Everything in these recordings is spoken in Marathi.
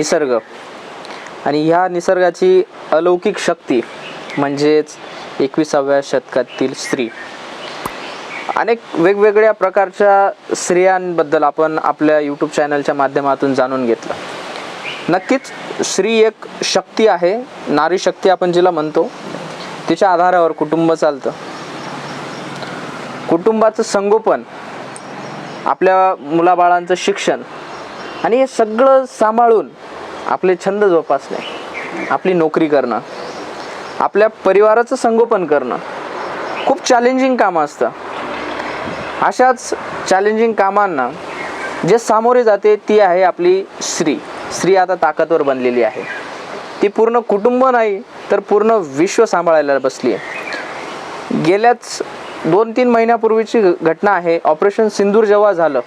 निसर्ग. आणि ह्या निसर्गाची अलौकिक शक्ती म्हणजेच एकविसाव्या शतकातील स्त्री. अनेक वेगवेगळ्या प्रकारच्या स्त्रियांबद्दल आपण आपल्या यूट्यूब चॅनलच्या माध्यमातून जाणून घेतलं. नक्कीच स्त्री एक शक्ती आहे नारी शक्ती आपण जिला म्हणतो तिच्या आधारावर कुटुंब चालतं. कुटुंबाचं संगोपन आपल्या मुलाबाळांचं शिक्षण आणि हे सगळं सांभाळून आपले छंद जोपासणे आपली नोकरी करणं आपल्या परिवाराचं संगोपन करणं खूप चॅलेंजिंग कामं असतं. अशाच चॅलेंजिंग कामांना जे सामोरे जाते ती आहे आपली स्त्री. स्त्री आता ताकदवर बनलेली आहे. ती पूर्ण कुटुंब नाही तर पूर्ण विश्व सांभाळायला बसली आहे गेल्याच दोन तीन महिन्यापूर्वीची घटना आहे ऑपरेशन सिंदूर जेव्हा झालं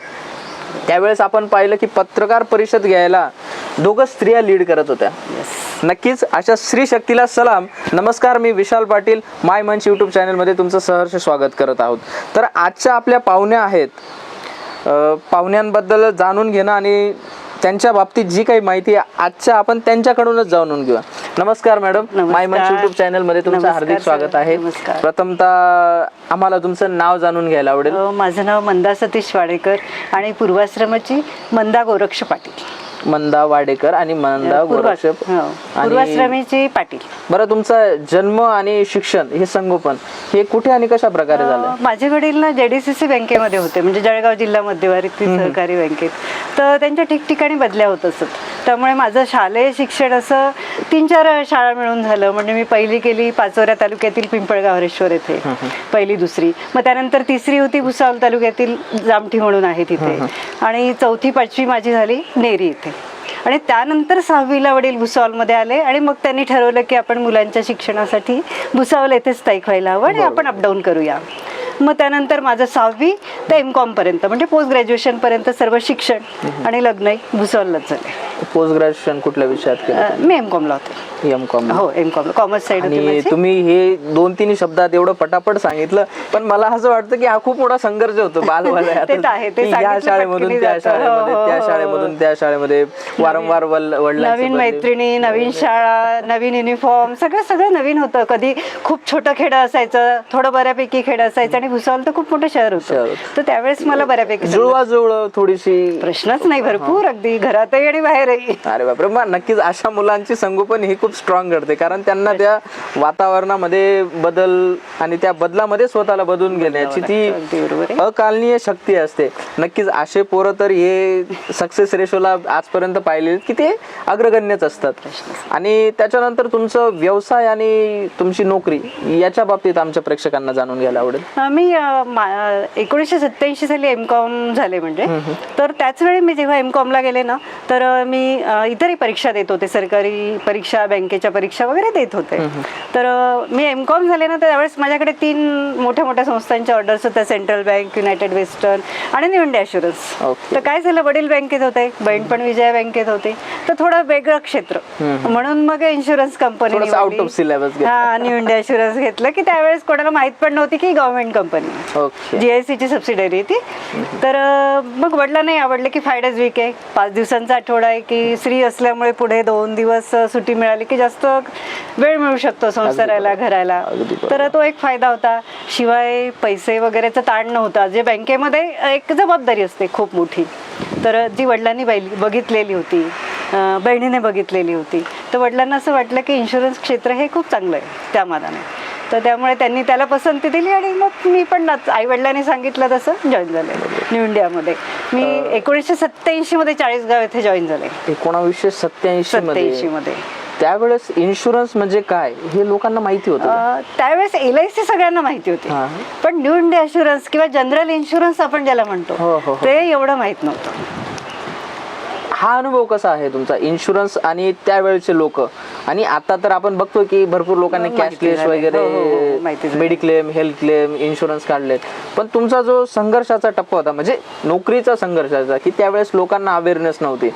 त्यावेळेस आपण पाहिलं की पत्रकार परिषद घ्यायला दोघं स्त्रिया लीड करत होत्या. नक्कीच अशा स्त्री शक्तीला सलाम. नमस्कार मी विशाल पाटील माय मंच यूट्यूब चॅनलमध्ये तुमचं सहर्ष स्वागत करत आहोत. तर आजच्या आपल्या पाहुण्या आहेत. पाहुण्यांबद्दल जाणून घेणं आणि त्यांच्या बाबतीत जी काही माहिती आहे आजच्या आपण त्यांच्याकडूनच जाणून घेऊया. नमस्कार मॅडम माय मंच. यूट्यूब चॅनलमध्ये तुमचं हार्दिक. स्वागत आहे. प्रथमतः आम्हाला तुमचं नाव जाणून घ्यायला आवडेल. माझं नाव मंदा सतीश वाडेकर आणि पूर्वाश्रमाची मंदा गोरक्ष पाटील. मंदा वाडेकर आणि मंदा हो, पूर्वाश्रमीची पाटील. बरं तुमचा जन्म आणि शिक्षण हे संगोपन हे कुठे आणि कशा प्रकारे झालं अ, माझे वडील ना जेडीसीसी बँकेमध्ये होते म्हणजे जळगाव जिल्हा मध्यवर्ती सहकारी बँकेत. तर त्यांच्या ठिकठिकाणी बदल्या होत असत. त्यामुळे माझं शालेय शिक्षण असं तीन चार शाळा मिळून झालं. म्हणजे मी पहिली केली पाचोऱ्या तालुक्यातील पिंपळगाव हरेश्वर येथे. पहिली दुसरी. मग त्यानंतर तिसरी होती भुसावळ तालुक्यातील जामठी म्हणून आहे तिथे. आणि चौथी पाचवी माझी झाली नेरी इथे आणि त्यानंतर सहावीला वडील भुसावळमध्ये आले आणि मग त्यांनी ठरवलं की आपण मुलांच्या शिक्षणासाठी भुसावळ येथेच स्थायिक व्हायला हवं आणि आपण अपडाऊन करूया. मग त्यानंतर माझं सहावी ते एम कॉम पर्यंत म्हणजे पोस्ट ग्रॅज्युएशन पर्यंत सर्व शिक्षण आणि लग्नही भुसावळलाच झाले पोस्ट ग्रॅज्युएशन कुठल्या विषयात केलं मी एम कॉमला होते एम कॉम हो एम कॉम कॉमर्स साईड होती आणि माझी. तुम्ही हे दोन तीन शब्दात एवढं पटापट सांगितलं पण मला असं वाटतं की हा खूप मोठा संघर्ष होतो ते तर आहे, ते या सांगितलं शाळेमधून पटकनी त्या जातं. शाळेमध्ये हो, त्या हो, शाळेमधून हो. त्या शाळेमध्ये वारंवार वल- वडिलांचं नवीन बदली. मैत्रिणी नवीन शाळा नवीन युनिफॉर्म सगळं सगळं नवीन होतं कधी खूप छोटं खेड असायचं थोडं बऱ्यापैकी खेड असायचं आणि भुसावळ तर खूप मोठं शहर होतं. तर त्यावेळेस मला बऱ्यापैकी समजलं. जुळवाजुळव थोडीशी प्रश्नच नाही भरपूर अगदी. घरातही आणि बाहेरही. अरे बापरे मग नक्कीच अशा मुलांची संगोपन ही खूप स्ट्रॉंग करते कारण त्यांना त्या वातावरणामध्ये बदल आणि त्या बदलामध्ये स्वतःला बदलून घेण्याची ती. अकालनीय शक्ती असते. नक्कीच असे पोरं तर हे सक्सेस रेशोला आजपर्यंत पाहिले की ते अग्रगण्यच असतात. आणि त्याच्यानंतर तुमचं व्यवसाय आणि तुमची नोकरी याच्या बाबतीत आमच्या प्रेक्षकांना जाणून घ्यायला आवडेल. मी एकोणीसशे सत्याऐंशी साली एम कॉम झाले म्हणजे. तर त्याच वेळी मी जेव्हा एम कॉमला गेले ना तर मी इतरही परीक्षा देत होते. सरकारी परीक्षा बँकेच्या परीक्षा वगैरे देत होते. तर मी एम कॉम झाले ना तर त्यावेळेस माझ्याकडे तीन मोठ्या मोठ्या संस्थांच्या ऑर्डर्स होत्या. सेंट्रल बँक युनायटेड वेस्टर्न आणि न्यू इंडिया अशुरन्स. तर काय झालं वडील बँकेत होते. बहीण पण विजया बँकेत होते. तर थोडं वेगळं क्षेत्र. म्हणून मग इन्शुरन्स कंपनी. हा न्यू इंडिया इन्शुरन्स घेतलं की त्यावेळेस कोणाला माहीत पण नव्हती की गव्हर्नमेंट कंपनी ओके जीआयसी ची सबसिडरी ती. तर अं, मग वडिलांना नाही आवडलं की फायदाच वीक आहे. पाच दिवसांचा आठवडा आहे की स्त्री असल्यामुळे पुढे दोन दिवस सुट्टी मिळाली की जास्त वेळ मिळू शकतो संसाराला घराला. तर तो एक फायदा होता. शिवाय पैसे वगैरेचा ताण नव्हता. जे बँकेमध्ये एक जबाबदारी असते खूप मोठी. तर जी वडिलांनी बघितलेली होती बहिणीने बघितलेली होती. तर वडिलांना असं वाटलं की इन्शुरन्स क्षेत्र हे खूप चांगलं आहे त्या मानाने. तर त्यामुळे त्यांनी त्याला पसंती दिली आणि मग मी पण आई वडिलांनी सांगितलं तसं जॉईन झाले. न्यू इंडियामध्ये मी एकोणीसशे सत्याऐंशी मध्ये चाळीसगाव येथे जॉईन झाले. एकोणावीसशे सत्याऐंशी सत्याऐंशी मध्ये. त्यावेळेस इन्शुरन्स म्हणजे काय? हे लोकांना माहिती होतं त्यावेळेस एल आय सी सगळ्यांना माहिती होती. हा. पण न्यू इंडिया इन्शुरन्स किंवा जनरल इन्शुरन्स आपण ज्याला हो, हो, म्हणतो हो. ते एवढं माहीत नव्हतं. हा अनुभव कसा आहे तुमचा? इन्शुरन्स आणि त्यावेळचे लोक. आणि आता तर आपण बघतो की भरपूर लोकांनी कॅशलेस वगैरे. मेडिक्लेम हेल्थ क्लेम इन्शुरन्स काढलेत. पण तुमचा जो संघर्षाचा टप्पा होता म्हणजे नोकरीचा संघर्षाचा की त्यावेळेस लोकांना अवेअरनेस नव्हती.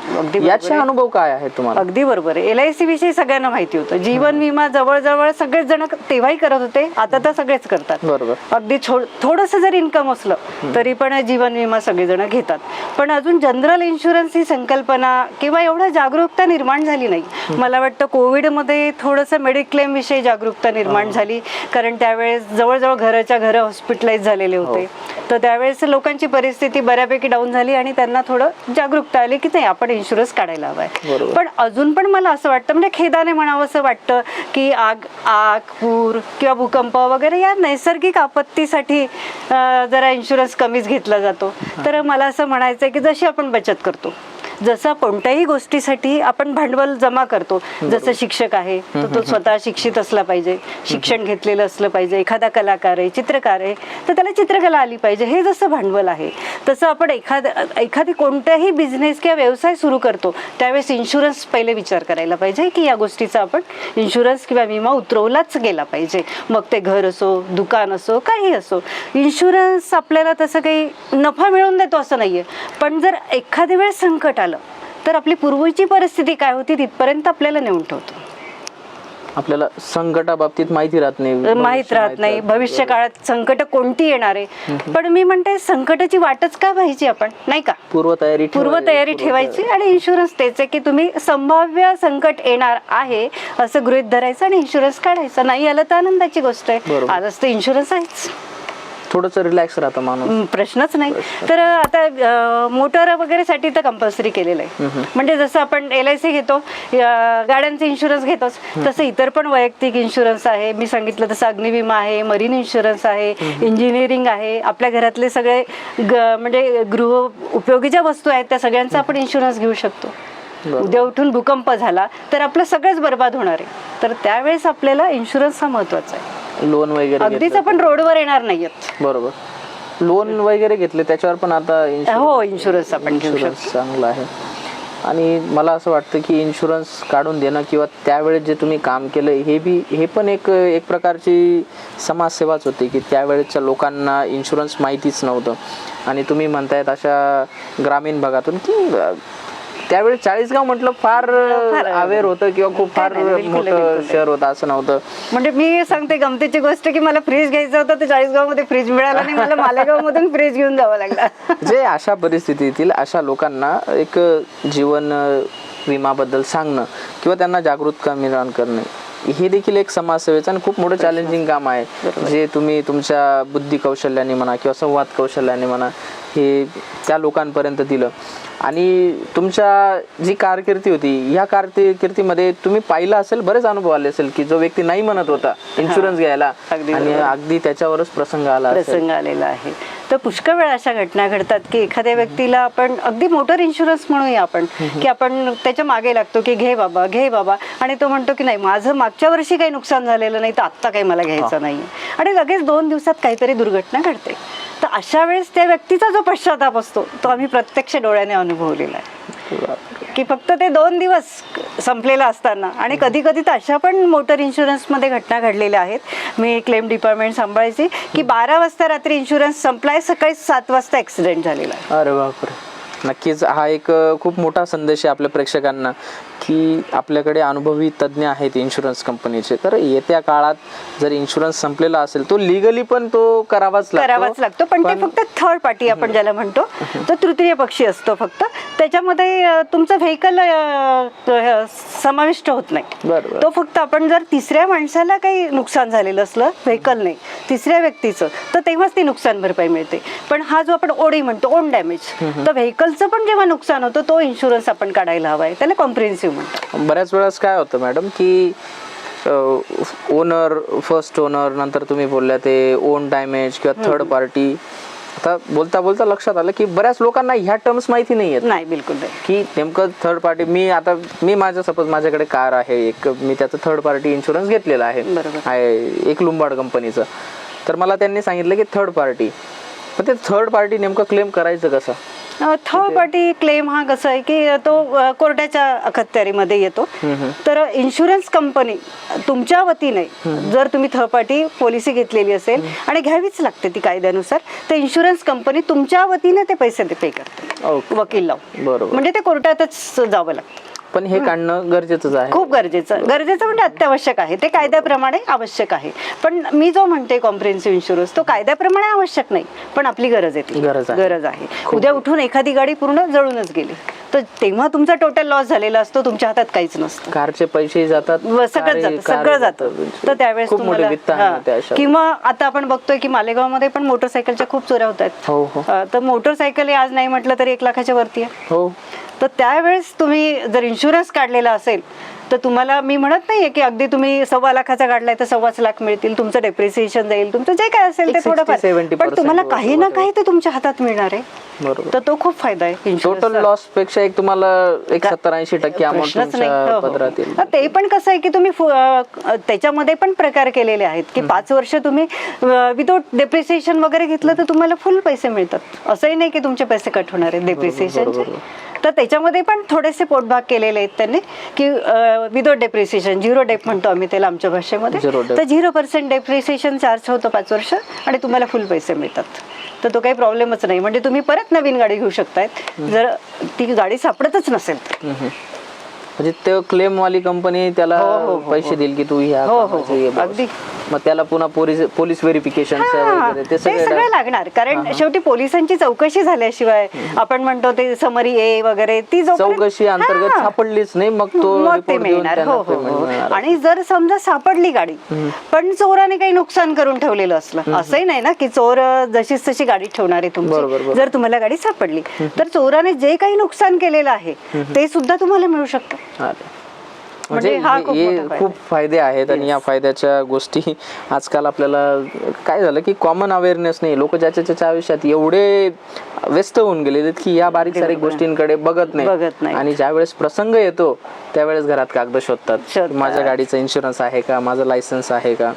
याचे आहे. अनुभव काय आहेत तुम्हाला? अगदी बरोबर आहे. एल आय सी विषयी सगळ्यांना माहिती होतं. जीवन विमा जवळजवळ सगळेच जण तेव्हाही करत होते आता तर सगळेच करतात. बरोबर. अगदी थोडस जर इन्कम असलं तरी पण जीवन विमा सगळेजण घेतात. पण अजून जनरल इन्शुरन्स ही संकल्पना किंवा एवढा जागरूकता निर्माण झाली नाही. मला वाटतं कोविडमध्ये थोडंसं मेडिक्लेम विषयी जागरूकता निर्माण झाली. कारण त्यावेळेस जवळजवळ घराच्या घरं हॉस्पिटलाइज झालेले होते. तर त्यावेळेस लोकांची परिस्थिती बऱ्यापैकी डाऊन झाली आणि त्यांना थोडं जागरूकता आली की नाही आपण इन्शुरन्स काढायला हवाय. पण अजून पण मला असं वाटतं म्हणजे खेदाने म्हणावं असं वाटतं की आग आग पूर किंवा भूकंप वगैरे या नैसर्गिक आपत्तीसाठी जरा इन्शुरन्स कमीच घेतला जातो. तर मला असं म्हणायचं आहे की जशी आपण बचत करतो. जसं कोणत्याही गोष्टीसाठी आपण भांडवल जमा करतो. जसं शिक्षक आहे तर तो स्वतः शिक्षित असला पाहिजे. शिक्षण घेतलेलं असलं पाहिजे. एखादा कलाकार आहे चित्रकार आहे तर त्याला चित्रकला आली पाहिजे. हे जसं भांडवल आहे तसं आपण एखाद एखादी कोणत्याही बिझनेस किंवा व्यवसाय सुरू करतो त्यावेळेस इन्शुरन्स पहिले विचार करायला पाहिजे की या गोष्टीचा आपण इन्शुरन्स किंवा विमा उतरवलाच गेला पाहिजे. मग ते घर असो दुकान असो काही असो. इन्शुरन्स आपल्याला तसं काही नफा मिळवून देतो असं नाहीये. पण जर एखाद्या वेळेस संकट आलं तर आपली पूर्वीची परिस्थिती काय होती? तिथपर्यंत आपल्याला नेऊन ठेवतो. आपल्याला संकटाबाबतीत माहिती राहत नाही. माहीत राहत नाही. भविष्य काळात संकट कोणती येणार आहे? पण मी म्हणते संकटाची वाटच का पाहिजे आपण? नाही का? पूर्वतयारी पूर्व ठेवायची, तयारी पूर्वतयारी. ठेवायची आणि इन्शुरन्स त्याचे की तुम्ही संभाव्य संकट येणार आहे असं गृहित धरायचं आणि इन्शुरन्स काढायचा. नाही आलं तर आनंदाची गोष्ट आहे. आजच तर इन्शुरन्स आहेच. थोडस रिलॅक्स राहतं माणूस. प्रश्नच नाही. तर आता मोटर वगैरे साठी तर कंपल्सरी केलेलं आहे. म्हणजे जसं आपण एल आय सी घेतो गाड्यांचे इन्शुरन्स घेतोच. तसं इतर पण वैयक्तिक इन्शुरन्स आहे. मी सांगितलं तसं अग्निविमा आहे मरीन इन्शुरन्स आहे इंजिनिअरिंग आहे. आपल्या घरातले सगळे म्हणजे गृह उपयोगी ज्या वस्तू आहेत त्या सगळ्यांचा आपण इन्शुरन्स घेऊ शकतो. उद्या उठून भूकंप झाला तर आपलं सगळंच बर्बाद होणार आहे. तर त्यावेळेस आपल्याला इन्शुरन्स हा महत्त्वाचा आहे. लोन वगैरे अगदीच घेतलं. आपण रोडवर येणार नाहीयेत. बरोबर. लोन वगैरे घेतले त्याच्यावर पण आता हो, insurance आपण घेऊ insurance चांगला आहे. आणि मला असं वाटतं की इन्शुरन्स काढून देणं किंवा त्यावेळेस जे तुम्ही काम केलं हे बी हे पण एक एक प्रकारची समाजसेवाच होती की त्यावेळेसच्या लोकांना इन्शुरन्स माहितीच नव्हतं. आणि तुम्ही म्हणतायत अशा ग्रामीण भागातून की अं, त्यावेळेस चाळीसगाव म्हटलं फार अवेअर होतं किंवा खूप फार मोठं शहर होतं असं नव्हतं. म्हणजे मी सांगते गमतीची गोष्ट की मला फ्रीज घ्यायचं होतं तर चाळीसगावमध्ये फ्रीज मिळाला नाही मला मालेगाव मधून फ्रीज घेऊन जावं लागला. जे अशा परिस्थितीतील अशा लोकांना एक जीवन विमाबद्दल सांगणं किंवा त्यांना जागृत निर्माण करणे हे देखील एक समाजसेवेचं आणि खूप मोठं चॅलेंजिंग काम आहे. जे तुम्ही तुमच्या बुद्धी कौशल्याने म्हणा किंवा संवाद कौशल्याने म्हणा हे त्या लोकांपर्यंत दिलं. आणि तुमच्या जी कारकिर्दी होती ह्या कारकिर्दीमध्ये तुम्ही पाहिलं असेल बरेच अनुभव आले असेल की जो व्यक्ती नाही म्हणत होता इन्शुरन्स घ्यायला अगदी आणि. अगदी त्याच्यावरच प्रसंग आला. प्रसंग आलेला आहे. तर पुष्कळ वेळा अशा घटना घडतात की एखाद्या व्यक्तीला आपण अगदी मोटर इन्शुरन्स म्हणूया आपण की आपण त्याच्यामागे लागतो की घे बाबा घे बाबा आणि तो म्हणतो की नाही माझं मागच्या वर्षी काही नुकसान झालेलं नाही तर आत्ता काही मला घ्यायचं नाही आणि लगेच दोन दिवसात काहीतरी दुर्घटना घडते. तर अशा वेळेस त्या व्यक्तीचा जो पश्चाताप असतो तो आम्ही प्रत्यक्ष डोळ्याने अनुभवलेला आहे. की फक्त ते दोन दिवस संपलेलं असताना आणि कधी कधी तर अशा पण मोटर इन्शुरन्समध्ये घटना घडलेल्या आहेत. मी क्लेम डिपार्टमेंट सांभाळायची की बारा वाजता रात्री इन्शुरन्स संपलाय सकाळी सात वाजता ॲक्सिडेंट झालेला आहे. अरे बापरे. नक्कीच हा एक खूप मोठा संदेश आहे आपल्या प्रेक्षकांना की आपल्याकडे अनुभवी तज्ज्ञ आहेत इन्शुरन्स कंपनीचे तर येत्या काळात जर इन्शुरन्स संपलेला असेल तो लिगली पण तो करावाच लागतो. करावाच लागतो पण ते फक्त थर्ड पार्टी आपण ज्याला म्हणतो तो तृतीय पक्षी असतो फक्त. त्याच्यामध्ये तुमचं व्हेकल समाविष्ट होत नाही. बरोबर तो फक्त आपण जर तिसऱ्या माणसाला काही नुकसान झालेलं असलं व्हेकल नाही तिसऱ्या व्यक्तीचं तर तेव्हाच ती नुकसान भरपाई मिळते. पण हा जो आपण ओडी म्हणतो ओन डॅमेज तर व्हेकलचं पण जेव्हा नुकसान होतं तो इन्शुरन्स आपण काढायला हवाय. त्याला कॉम्प्रिहेन्सिव्ह म्हणतो बऱ्याच वेळेस काय होतं मॅडम की ओनर फर्स्ट ओनर नंतर तुम्ही बोलल्या ते ओन डॅमेज किंवा थर्ड पार्टी आता बोलता बोलता लक्षात आलं की बऱ्याच लोकांना ह्या टर्म्स माहिती नाही आहेत. नाही बिलकुल नाही. की नेमकं थर्ड पार्टी मी आता मी माझं सपोज माझ्याकडे कार आहे एक मी त्याचं थर्ड पार्टी इन्शुरन्स घेतलेला आहे. आहे एक लुंबाड कंपनीचं तर मला त्यांनी सांगितलं की थर्ड पार्टी पण ते थर्ड पार्टी नेमकं क्लेम करायचं कसं? थर्ड पार्टी क्लेम हा कसं आहे की तो कोर्टाच्या अखत्यारीमध्ये येतो. तर इन्शुरन्स कंपनी तुमच्या वतीने जर तुम्ही थर्ड पार्टी पॉलिसी घेतलेली असेल आणि घ्यावीच लागते ती कायद्यानुसार तर इन्शुरन्स कंपनी तुमच्या वतीने ते पैसे पे करते. वकील लावून. बरोबर. म्हणजे ते कोर्टातच जावं लागतं. पण हे काढणं गरजेचंच आहे. खूप गरजेचं. गरजेचं म्हणजे अत्यावश्यक आहे. ते कायद्याप्रमाणे आवश्यक आहे. पण मी जो म्हणते कॉम्प्रिहेन्सिव्ह इन्शुरन्स तो कायद्याप्रमाणे आवश्यक नाही. पण आपली गरज आहे ती. गरज आहे. गरज आहे. उद्या उठून एखादी गाडी पूर्ण जळूनच गेली. तर तेव्हा तुमचा टोटल लॉस झालेला असतो तुमच्या हातात काहीच नसतं. कारचे पैसे जातात व सगळं कार- जातं कार सगळं जातं. तर त्यावेळेस खूप मोठे तुम्हाला वित्त हा. अशा. किंवा आता आपण बघतोय की मालेगावमध्ये पण मोटरसायकलच्या खूप चोऱ्या होत आहेत. हो हो. तर मोटरसायकल हे आज नाही म्हटलं तरी एक लाखाच्या वरती आहे. हो. तर त्यावेळेस तुम्ही जर इन्शुरन्स काढलेला असेल तर तुम्हाला मी म्हणत नाहीये की अगदी तुम्ही सव्वा लाखाचा काढलाय तर सव्वाच लाख मिळतील तुमचं डेप्रिसिएशन जाईल तुमचं जे काय असेल ते एक 60, थोडंफार. 70% पण तुम्हाला काही ना. काही ते तुमच्या हातात मिळणार आहे. बरोबर. तर तो खूप फायदा आहे टोटल. लॉसपेक्षा एक तुम्हाला एक सत्तर ऐंशी टक्के हो, हो. ते पण कसं आहे की तुम्ही त्याच्यामध्ये पण प्रकार केलेले आहेत की पाच वर्ष तुम्ही विदाउट डेप्रिसिएशन वगैरे घेतलं तर तुम्हाला फुल पैसे मिळतात. असंही नाही की तुमचे पैसे कट होणार आहेत डेप्रिसिएशनचे तर त्याच्यामध्ये पण थोडेसे पोटभाग केलेले आहेत त्यांनी की विदाउट डेप्रिसिएशन झिरो डेप म्हणतो आम्ही त्याला आमच्या भाषेमध्ये Zero. तर झिरो पर्सेंट डेप्रिसिएशन चार्ज होतं पाच वर्ष आणि तुम्हाला फुल पैसे मिळतात तर तो काही प्रॉब्लेमच नाही म्हणजे तुम्ही परत नवीन गाडी घेऊ शकतायत जर ती गाडी सापडतच नसेल तर. हम्म. म्हणजे ते क्लेम वाली कंपनी त्याला हो, हो, हो, पैसे देईल की तू ह्या हो, हो, कामाचं. अगदी. मग त्याला पुन्हा पोलीस पोलीस व्हेरिफिकेशन हा, ते सगळे सगळं लागणार. कारण शेवटी पोलिसांची चौकशी झाल्याशिवाय आपण म्हणतो ते समरी ए वगैरे ती जोपर्यंत- चौकशी अंतर्गत हा. सापडलीच नाही मग तो मग ते report देऊन मिळणार. त्यांना हो हो payment हो मिळणार. आणि जर समजा सापडली गाडी पण चोराने काही नुकसान करून ठेवलेलं असलं असंही नाही ना की चोर अं, जशीच तशी गाडी ठेवणार आहे बरोबर, तुमची. बरोबर. जर तुम्हाला गाडी सापडली तर चोराने जे काही नुकसान केलेलं आहे ते सुद्धा तुम्हाला मिळू शकतं. अरे. म्हणजे म्हणजे हा खूप मोठा फायदा खूप फायदे आहेत आणि या फायद्याच्या गोष्टी आजकाल आपल्याला काय झालं की कॉमन अवेअरनेस नाही. लोक ज्याच्या त्याच्या आयुष्यात एवढे व्यस्त होऊन गेलेले आहेत की या बारीक सारीक गोष्टींकडे बघत नाही. बघत नाही. आणि ज्या वेळेस प्रसंग येतो त्यावेळेस घरात कागद शोधतात. माझ्या गाडीचा इन्शुरन्स आहे का? माझं लायसन्स आहे का?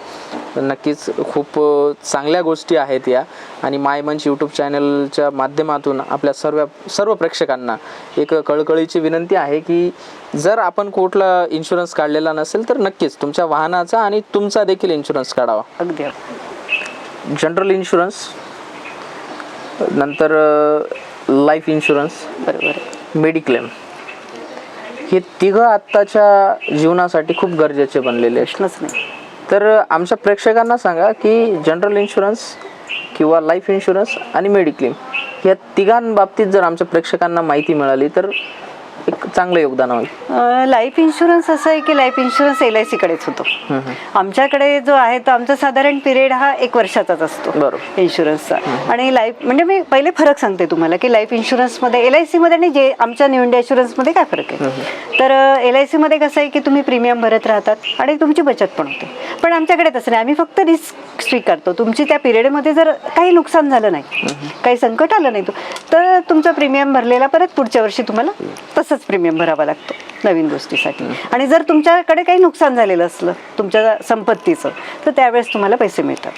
नक्कीच खूप चांगल्या गोष्टी आहेत या. आणि माय मंच यूट्यूब चॅनलच्या माध्यमातून आपल्या सर्व सर्व प्रेक्षकांना एक कळकळीची विनंती आहे की जर आपण कुठला इन्शुरन्स काढलेला नसेल तर नक्कीच तुमच्या वाहनाचा आणि तुमचा देखील इन्शुरन्स काढावा. अगदी. जनरल इन्शुरन्स नंतर लाईफ इन्शुरन्स बरोबर. मेडिक्लेम हे तिघं आत्ताच्या जीवनासाठी खूप गरजेचे बनलेले आहेत. प्रश्नच नाही. तर आमच्या प्रेक्षकांना सांगा की जनरल इन्शुरन्स किंवा लाईफ इन्शुरन्स आणि मेडिक्लेम या तिघांबाबतीत जर आमच्या प्रेक्षकांना माहिती मिळाली तर एक चांगलं योगदान होईल. लाईफ इन्शुरन्स असं आहे की लाईफ इन्शुरन्स एल आय सीकडेच होतो. आमच्याकडे जो आहे तो आमचा साधारण पिरियड हा एक वर्षाचाच असतो. बरोबर. इन्शुरन्सचा आणि लाईफ म्हणजे मी पहिले फरक सांगते तुम्हाला की लाईफ इन्शुरन्समध्ये एल आय सीमध्ये आणि जे आमच्या न्यू इंडिया इन्शुरन्समध्ये काय फरक आहे? तर एल आय सीमध्ये कसं आहे की तुम्ही प्रीमियम भरत राहतात आणि तुमची बचत पण होते. पण आमच्याकडे तसं नाही. आम्ही फक्त रिस्क स्वीकारतो. तुमची त्या पिरियडमध्ये जर काही नुकसान झालं नाही काही संकट आलं नाही तर तुमचा प्रीमियम भरलेला परत पुढच्या वर्षी तुम्हाला तसंच प्रीमियम भरावा लागतो नवीन गोष्टीसाठी. आणि जर तुमच्याकडे काही नुकसान झालेलं असलं तुमच्या संपत्तीचं तर त्यावेळेस तुम्हाला पैसे मिळतात.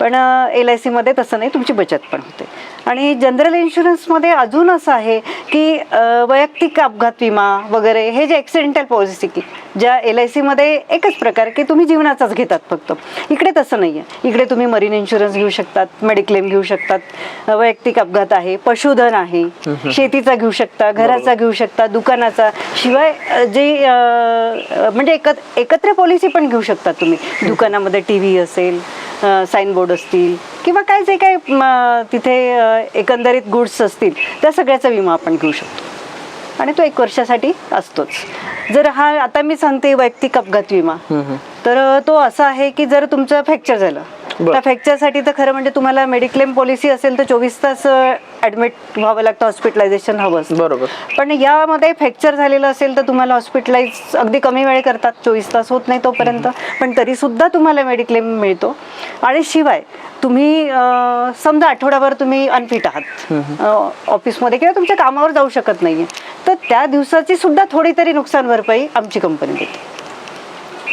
पण एल आय सीमध्ये तसं नाही तुमची बचत पण होते. आणि जनरल इन्शुरन्समध्ये अजून असं आहे की वैयक्तिक अपघात विमा वगैरे हे जे ॲक्सिडेंटल पॉलिसी की ज्या एल आय सीमध्ये एकच प्रकार की तुम्ही जीवनाचाच घेतात फक्त. इकडे तसं नाही आहे इकडे तुम्ही मरीन इन्शुरन्स घेऊ शकतात मेडिक्लेम घेऊ शकतात वैयक्तिक अपघात आहे पशुधन आहे शेतीचा घेऊ शकता घराचा घेऊ शकता दुकानाचा. शिवाय जे म्हणजे एकत्र एकत्र पॉलिसी पण घेऊ शकता तुम्ही. दुकानामध्ये टी व्ही असेल साईनबोर्ड असतील किंवा काय जे काय तिथे एकंदरीत गुड्स असतील त्या सगळ्याचा विमा आपण घेऊ शकतो. आणि तो एक वर्षासाठी असतोच. जर हा आता मी सांगते वैयक्तिक अपघात विमा. तर तो असा आहे की जर तुमचं फ्रॅक्चर झालं. त्या फ्रॅक्चरसाठी तर खरं म्हणजे तुम्हाला मेडिक्लेम पॉलिसी असेल तर चोवीस तास ऍडमिट व्हावं लागतं हॉस्पिटलायझेशन हवं असतं. बरोबर. पण यामध्ये फ्रॅक्चर झालेलं असेल तर तुम्हाला हॉस्पिटलाइज अगदी कमी वेळ करतात चोवीस तास होत नाही तोपर्यंत. पण तरी सुद्धा तुम्हाला मेडिक्लेम मिळतो. आणि शिवाय तुम्ही समजा आठवडाभर तुम्ही अनफिट आहात ऑफिसमध्ये किंवा तुमच्या कामावर जाऊ शकत नाहीये तर त्या दिवसाची सुद्धा थोडी तरी नुकसान भरपाई आमची कंपनी देते.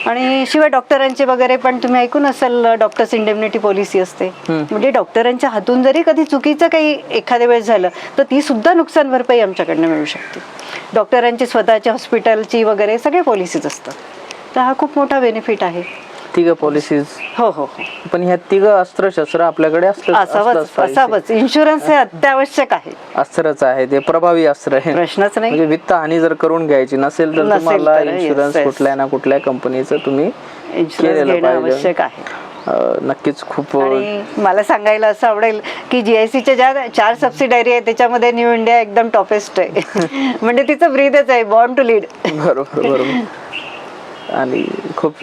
आणि शिवाय डॉक्टरांचे वगैरे पण तुम्ही ऐकून असेल डॉक्टर्स इंडेमनिटी पॉलिसी असते. म्हणजे डॉक्टरांच्या हातून जरी कधी चुकीचं काही एखाद्या वेळेस झालं तर ती सुद्धा नुकसान भरपाई आमच्याकडनं मिळू शकते. डॉक्टरांची स्वतःच्या हॉस्पिटलची वगैरे सगळे पॉलिसीज असतात. तर हा खूप मोठा बेनिफिट आहे. तिघ पॉलिसीज हो हो हो. पण ह्या तिघ अस्त्र शस्त्र आपल्याकडे असलं असावंच असावंच. इन्शुरन्स हे अत्यावश्यक आहे. अस्त्रच आहे. ते प्रभावी अस्त्र आहे. प्रश्नच नाही. म्हणजे वित्त हानी जर करून घ्यायची नसेल तर नसेल तुम्हाला तर, yes, इन्शुरन्स yes. कुठल्या ना कुठल्या कंपनीचं तुम्ही इन्शुरन्स केलेलं घेणं पाहिजे. आवश्यक आहे. अं, नक्कीच खूप आणि मला सांगायला असं आवडेल की जीआयसीच्या ज्या चार सबसिडायरी आहे त्याच्यामध्ये न्यू इंडिया एकदम टॉपेस्ट आहे. म्हणजे तिचं ब्रीदच आहे बॉर्न टू लीड बरोबर बरोबर. आणि खूप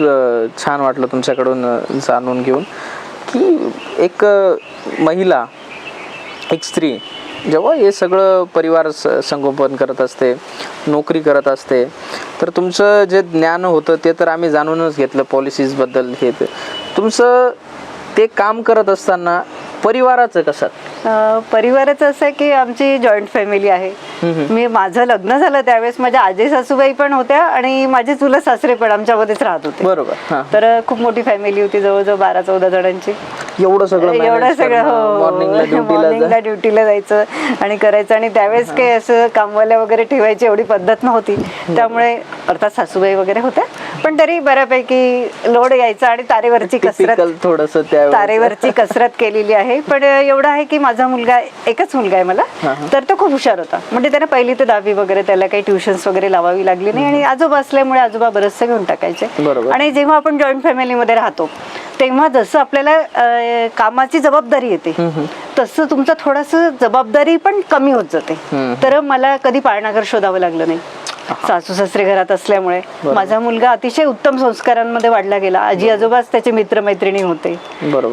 छान वाटलं तुमच्याकडून जाणून घेऊन की एक महिला एक स्त्री जेव्हा हे सगळं परिवार स- संगोपन करत असते नोकरी करत असते तर तुमचं जे ज्ञान होतं ते तर आम्ही जाणूनच घेतलं पॉलिसीजबद्दल हे. तुमचं ते काम करत असताना परिवाराचं कसं? परिवाराचं असं आहे की आमची जॉईंट फॅमिली आहे. मी माझं लग्न झालं त्यावेळेस माझ्या आजी सासूबाई पण होत्या आणि माझे चुलत सासरे पण आमच्यामध्येच राहत होते. बरोबर हां. तर खूप मोठी फॅमिली होती जवळजवळ बारा चौदा जणांची. एवढं सगळं एवढं सगळं हो. मॉर्निंगला ड्युटीला जायचं आणि करायचं. आणि त्यावेळेस काही असं कामवाल्या वगैरे ठेवायची एवढी पद्धत नव्हती. त्यामुळे अर्थात सासूबाई वगैरे होत्या. पण तरी बऱ्यापैकी लोड यायचा आणि तारेवरची कसरत थोडस तारेवरची कसरत केलेली आहे. पण एवढं आहे की माझा मुलगा एकच मुलगा आहे मला. तर तो खूप हुशार होता. म्हणजे त्याने पहिली ते दहावी वगैरे त्याला काही ट्युशन्स वगैरे लावावी लागली नाही. आणि आजोबा असल्यामुळे आजोबा बरचसं घेऊन टाकायचे. आणि जेव्हा आपण जॉईंट फॅमिलीमध्ये राहतो तेव्हा जसं आपल्याला अं, कामाची जबाबदारी येते तसं तुमचं थोडस जबाबदारी पण कमी होत जाते. तर मला कधी पाळणाघर शोधावं लागलं नाही. सासू सासरे घरात असल्यामुळे. माझा मुलगा अतिशय उत्तम संस्कारांमध्ये वाढला गेला. आजी आजोबाच त्याचे मित्रमैत्रिणी होते.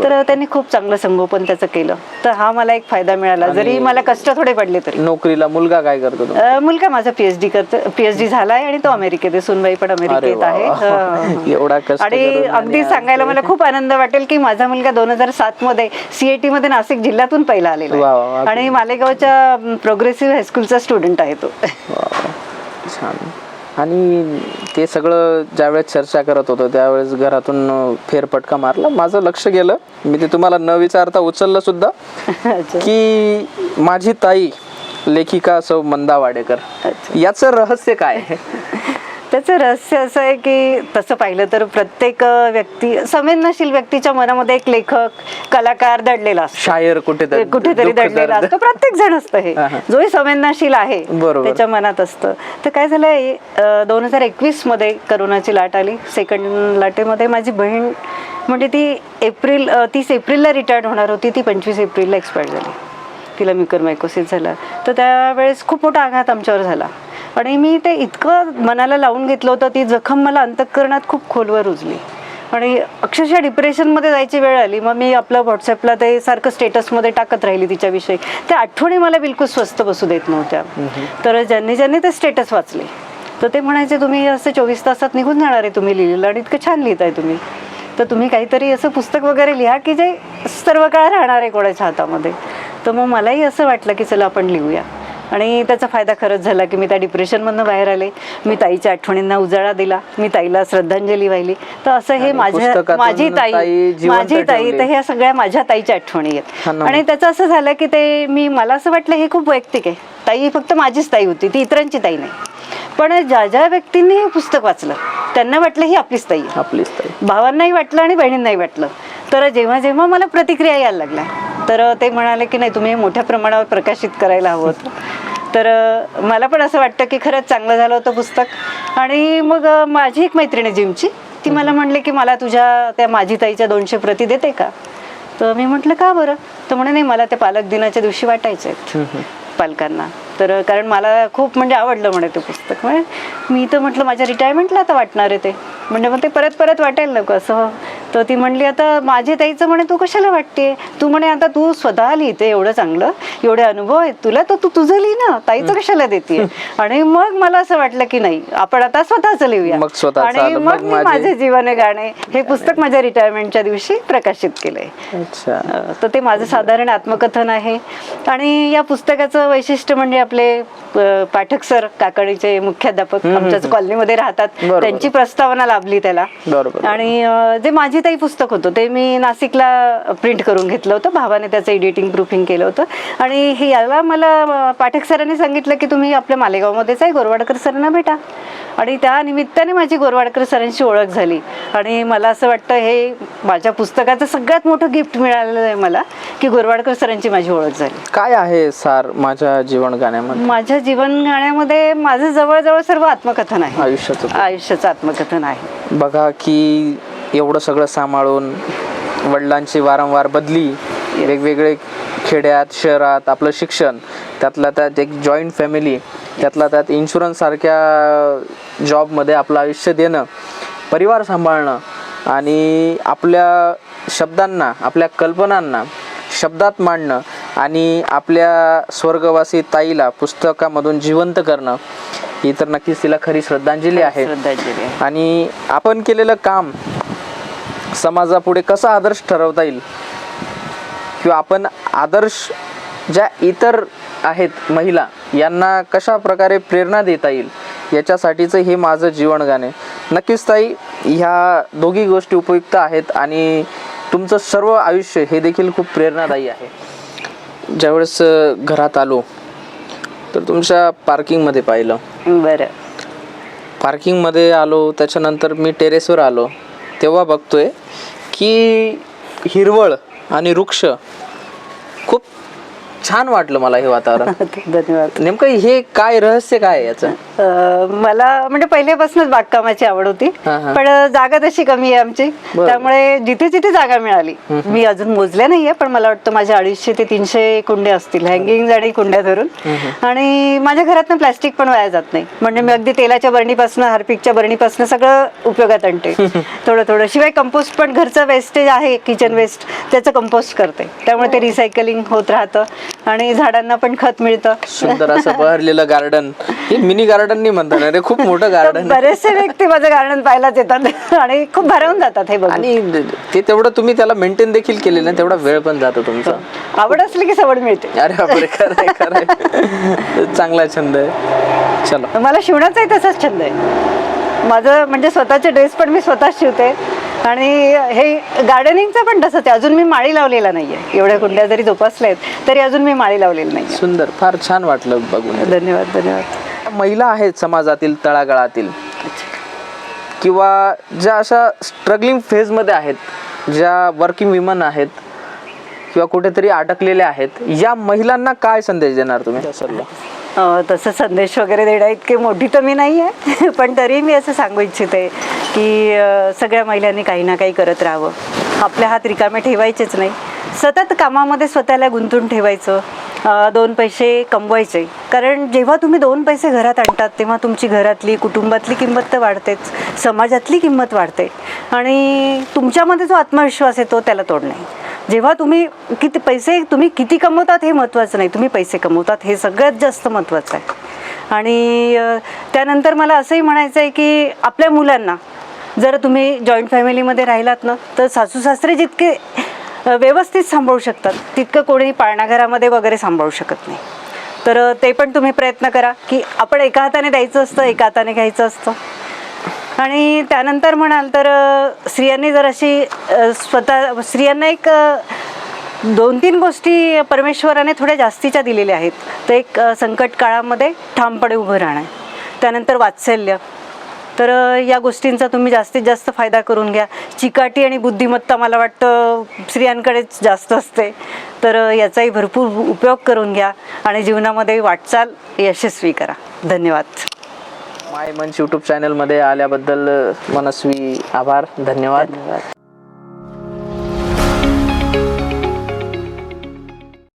तर त्यांनी खूप चांगलं संगोपन त्याचं केलं. तर हा मला एक फायदा मिळाला. जरी मला कष्ट थोडे पडले तरी. नोकरीला मुलगा काय करतो मुलगा माझा पीएचडी करतो. पीएचडी झालाय आणि तो अमेरिकेत आहे. सुनबाई पण अमेरिकेत आहे. एवढा कष्ट आणि अगदी सांगायला मला खूप आनंद वाटेल की माझा मुलगा दोन हजार सात मध्ये सीएटी मध्ये नाशिक जिल्ह्यातून पहिला आलेला आणि मालेगावच्या प्रोग्रेसिव्ह हायस्कूलचा स्टुडंट आहे तो. छान. आणि ते सगळं ज्यावेळेस चर्चा करत होतो त्यावेळेस घरातून अं, फेरफटका मारला. माझं लक्ष गेलं. मी ते तुम्हाला न विचारता उचललं सुद्धा. की माझी ताई लेखिका सौ मंदा वाडेकर. याचं रहस्य काय? आहे त्याचं रहस्य असं आहे की तसं पाहिलं तर प्रत्येक व्यक्ती संवेदनशील व्यक्तीच्या मनामध्ये एक लेखक कलाकार दडलेला असतो शायर कुठेतरी कुठेतरी दडलेला. असतो प्रत्येक जण असतं हे. जोही संवेदनशील आहे. त्याच्या मनात असतं तर काय झालंय दोन हजार एकवीसमध्ये करोनाची लाट आली सेकंड लाटेमध्ये माझी बहीण म्हणजे ती एप्रिल तीस एप्रिलला रिटायर्ड होणार होती ती पंचवीस एप्रिलला एक्सपायर झाली तिला म्युकरमायकोसिस झाला. तर त्यावेळेस खूप मोठा आघात आमच्यावर झाला. आणि मी ते इतकं मनाला लावून घेतलं होतं ती जखम मला अंतःकरणात खूप खोलवर रुजली. आणि अक्षरशः डिप्रेशनमध्ये जायची वेळ आली. मग मी आपलं व्हॉट्सअपला ते सारखं स्टेटसमध्ये टाकत राहिली तिच्याविषयी. त्या आठवणी मला बिलकुल स्वस्त बसू देत नव्हत्या. तर ज्यांनी ज्यांनी ते स्टेटस वाचले. तर ते म्हणायचे तुम्ही असं चोवीस तासात निघून जाणार आहे तुम्ही लिहिलेलं आणि इतकं छान लिहिताय तुम्ही. तर तुम्ही काहीतरी असं पुस्तक वगैरे लिहा की जे सर्व काळ राहणार आहे कोणाच्या हातामध्ये. तर मग मलाही असं वाटलं की चला आपण लिहूया. आणि त्याचा फायदा खरंच झाला की मी त्या डिप्रेशनमधनं बाहेर आले. मी ताईच्या आठवणींना उजाळा दिला. मी ताईला श्रद्धांजली वाहिली. तर असं हे माझ्या माझी ताई माझी ताई. तर ह्या सगळ्या माझ्या ताईच्या आठवणी आहेत. आणि त्याचं असं झालं की ते मी मला असं वाटलं हे खूप वैयक्तिक आहे. ताई फक्त माझीच ताई होती. ती इतरांची ताई नाही. पण ज्या ज्या व्यक्तींनी हे पुस्तक वाचलं त्यांना वाटलं ही आपलीच ताई आपलीच ताई. भावांनाही वाटलं आणि बहिणींनाही वाटलं. तर जेव्हा जेव्हा मला प्रतिक्रिया यायला लागल्या तर ते म्हणाले की नाही तुम्ही हे मोठ्या प्रमाणावर प्रकाशित करायला हवं होतं. तर मला पण असं वाटतं की खरंच चांगलं झालं होतं पुस्तक. आणि मग माझी एक मैत्रिणी जिमची ती मला म्हणले की मला तुझ्या त्या माझी ताईच्या दोनशे प्रती देते का? तर मी म्हटलं का बरं? तर म्हणे नाही मला ते पालक दिनाच्या दिवशी वाटायचे आहेत पालकांना. तर कारण मला खूप म्हणजे आवडलं म्हणे ते पुस्तक. म्हणजे मी तर म्हटलं माझ्या रिटायरमेंटला आता वाटणार आहे ते. म्हणजे मग ते परत परत वाटेल नको असं. तर ती म्हणली आता माझी ताईचं म्हणे तू कशाला वाटते तू म्हणे आता तू स्वतः लिहिते एवढं चांगलं. एवढे अनुभव आहेत तुला तर तू तुझं लिही ना. ताईचं कशाला देते आणि मग मला असं वाटलं की नाही आपण आता स्वतःच लिहूया. आणि. मग मी माझे- जीवन गाणे हे पुस्तक माझ्या रिटायरमेंटच्या दिवशी प्रकाशित केलंय. तर ते माझं साधारण आत्मकथन आहे. आणि या पुस्तकाचं वैशिष्ट्य म्हणजे आपले पाठक सर काकडीचे मुख्याध्यापक आमच्याच कॉलनीमध्ये राहतात. त्यांची प्रस्तावना लाभली त्याला. आणि जे माझी सुवर्णताई पुस्तक होतं ते मी नाशिकला प्रिंट करून घेतलं होतं. भावाने त्याचं एडिटिंग प्रूफिंग केलं होतं. आणि हे याला मला पाठक सरांनी सांगितलं की तुम्ही आपल्या मालेगावमध्येच आहे गोरवाडकर सरांना भेटा. आणि त्या निमित्ताने माझी गोरवाडकर सरांशी ओळख झाली. आणि मला असं वाटतं हे माझ्या पुस्तकाचं सगळ्यात मोठं गिफ्ट मिळालेलं आहे मला की गोरवाडकर सरांची माझी ओळख झाली. काय आहे सार माझ्या जीवन गाण्यामध्ये? माझ्या जीवन गाण्यामध्ये माझं जवळजवळ सर्व आत्मकथन आहे. आयुष्याचं. आयुष्याचं आत्मकथन आहे. बघा की एवढं सगळं सांभाळून वडिलांची वारंवार बदली वेगवेगळे खेड्यात शहरात आपलं शिक्षण त्यातल्या त्यात एक जॉईंट फॅमिली त्यातल्या त्यात इन्शुरन्स सारख्या जॉबमध्ये आपलं आयुष्य देणं परिवार सांभाळणं आणि आपल्या शब्दांना आपल्या कल्पनांना शब्दात मांडणं आणि आपल्या स्वर्गवासी ताईला पुस्तकामधून जिवंत करणं ही तर नक्कीच तिला खरी श्रद्धांजली आहे. श्रद्धांजली आणि आपण केलेलं काम समाजापुढे कसं आदर्श ठरवता येईल? किंवा आपण आदर्श ज्या इतर आहेत महिला यांना कशा प्रकारे प्रेरणा देता येईल? याच्यासाठीचं हे माझं जीवन गाणे नक्कीच ताई ह्या दोघी गोष्टी उपयुक्त आहेत आणि तुमचं सर्व आयुष्य हे देखील खूप प्रेरणादायी आहे. ज्यावेळेस घरात आलो तर तुमच्या पार्किंगमध्ये पाहिलं. बरं. पार्किंगमध्ये आलो त्याच्यानंतर मी टेरेसवर आलो. तेव्हा बघतोय की हिरवळ आणि वृक्ष खूप छान वाटलं मला हे वातावरण. धन्यवाद. नेमकं हे काय रहस्य काय याचं? अं, मला म्हणजे पहिल्यापासूनच बागकामाची आवड होती हा, हा. पण जागा तशी कमी आहे आमची. बरं. त्यामुळे जिथे जिथे जागा मिळाली मी अजून मोजल्या नाहीये पण मला वाटतं माझ्या अडीचशे ते तीनशे कुंड्या असतील हँगिंग आणि कुंड्या धरून. आणि माझ्या घरातनं प्लास्टिक पण वाया जात नाही. म्हणजे मी अगदी तेलाच्या बरणीपासून हार्पिकच्या बरणीपासून सगळं उपयोगात आणते. थोडं थोडं. शिवाय कंपोस्ट पण घरचं वेस्टेज आहे किचन वेस्ट त्याचं कंपोस्ट करते. त्यामुळे ते रिसायकलिंग होत राहतं. आणि झाडांना पण खत मिळतं. सुंदर असं बहरलेलं गार्डन हे मिनी गार्डन नाही म्हणतात अरे खूप मोठं गार्डन बरेचसे व्यक्ती माझं गार्डन पाहायलाच येतात आणि खूप भरवून जातात हे बघून. आणि ते तेवढं तुम्ही त्याला मेंटेन देखील केलेलं तेवढा वेळ पण जातो तुमचा. आवड असली की सवड मिळते. अरे बापरे खरंय खरंय. चांगला छंद आहे. चलो. मला शिवण्याचाही तसाच छंद आहे. माझं म्हणजे स्वतःचे ड्रेस पण मी स्वतः शिवते. आणि हे गार्डनिंगचं पण तसंच आहे. अजून मी माळी लावलेला नाहीये. एवढ्या कुंड्या जरी जोपासल्या आहेत तरी अजून मी माळी लावलेली नाही सुंदर. फार छान वाटलं बघून. धन्यवाद धन्यवाद. महिला आहेत समाजातील तळागाळातील. किंवा ज्या अशा स्ट्रगलिंग फेजमध्ये आहेत ज्या वर्किंग विमन आहेत किंवा कुठेतरी अटकलेल्या आहेत या महिलांना काय संदेश देणार तुम्ही? तसं संदेश वगैरे देण्या इतके मोठी तर मी नाही आहे. पण तरी मी असं सांगू इच्छिते की सगळ्या महिलांनी काही ना काही करत राहावं. आपल्या हात रिकामे ठेवायचेच नाही. सतत कामामध्ये स्वतःला गुंतून ठेवायचं. दोन पैसे कमवायचे. कारण जेव्हा तुम्ही दोन पैसे घरात आणतात तेव्हा तुमची घरातली कुटुंबातली किंमत तर वाढतेच. समाजातली किंमत वाढते. आणि तुमच्यामध्ये जो आत्मविश्वास येतो त्याला तोड नाही. जेव्हा तुम्ही किती पैसे तुम्ही किती कमवतात हे महत्त्वाचं नाही. तुम्ही पैसे कमवतात हे सगळ्यात जास्त महत्त्वाचं आहे. आणि त्यानंतर मला असंही म्हणायचं आहे की आपल्या मुलांना जर तुम्ही जॉईंट फॅमिलीमध्ये राहिलात ना तर सासू सासरे जितके व्यवस्थित सांभाळू शकतात तितकं कोणी पाळणाघरामध्ये वगैरे सांभाळू शकत नाही. तर ते पण तुम्ही प्रयत्न करा की आपण एका हाताने द्यायचं असतं एका हाताने घ्यायचं असतं. आणि त्यानंतर म्हणाल तर स्त्रियांनी जर अशी स्वतः स्त्रियांना एक दोन तीन गोष्टी परमेश्वराने थोड्या जास्तीच्या दिलेल्या आहेत. तर एक संकट काळामध्ये ठामपणे उभं राहणं त्यानंतर वात्सल्य. तर या गोष्टींचा तुम्ही जास्तीत जास्त फायदा करून घ्या. चिकाटी आणि बुद्धिमत्ता मला वाटतं स्त्रियांकडेच जास्त असते. तर याचाही भरपूर उपयोग करून घ्या आणि जीवनामध्ये वाटचाल यशस्वी करा. धन्यवाद. माय मंच यूट्यूब चॅनलमध्ये आल्याबद्दल मनस्वी आभार धन्यवाद. धन्यवाद.